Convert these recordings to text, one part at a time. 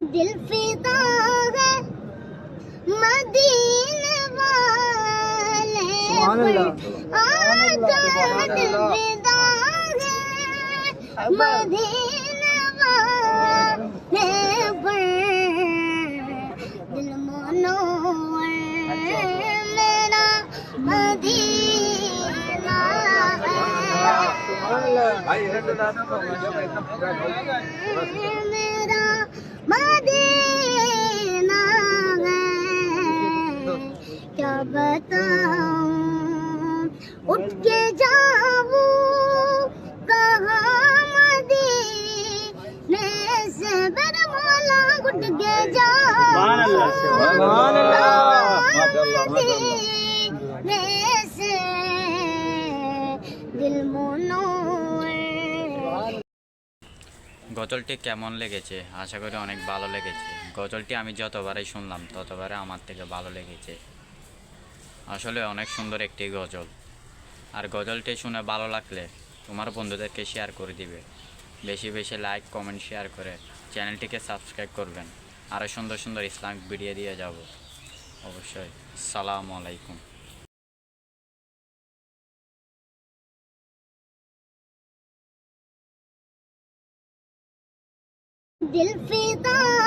دل فدا ہے مدینے والے آقا دل فدا ہے۔ مدینے والے دل منور میرا مدین ہے۔ क्या बताऊं उठ के जाऊं कहाँ मदीने से मेरे मौला उठ के सुभान अल्लाह, सुभान अल्लाह। मदीने से दिल मनोवर গজলটি কেমন লেগেছে আশা করি অনেক ভালো লেগেছে গজলটি আমি যতবারই শুনলাম ততবারে আমার থেকে ভালো লেগেছে আসলে অনেক সুন্দর একটি গজল আর গজলটি শুনে ভালো লাগলে তোমার বন্ধুদেরকে শেয়ার করে দিবে বেশি বেশি লাইক কমেন্ট শেয়ার করে চ্যানেলটিকে সাবস্ক্রাইব করবেন আরও সুন্দর সুন্দর ইসলামিক ভিডিও দিয়ে যাব অবশ্যই সালামু আলাইকুম दिल फिदा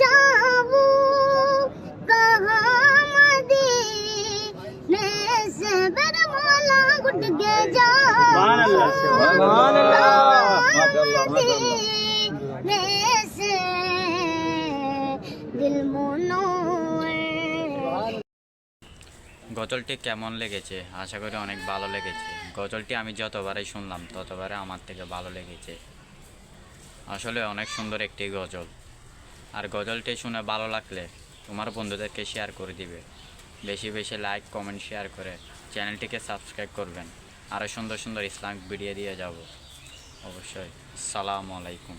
যাব গজলটি কেমন লেগেছে? আশা করি অনেক ভালো লেগেছে। গজলটি আমি যতবারই শুনলাম ততবারে আমার থেকে ভালো লেগেছে। আসলে অনেক সুন্দর একটি গজল। আর গজলটি শুনে ভালো লাগলে তোমার বন্ধুদেরকে শেয়ার করে দিবে। বেশি বেশি লাইক কমেন্ট শেয়ার করে চ্যানেলটিকে সাবস্ক্রাইব করবেন। আরও সুন্দর সুন্দর ইসলাম ভিডিও দিয়ে যাব। অবশ্যই। সালামু আলাইকুম।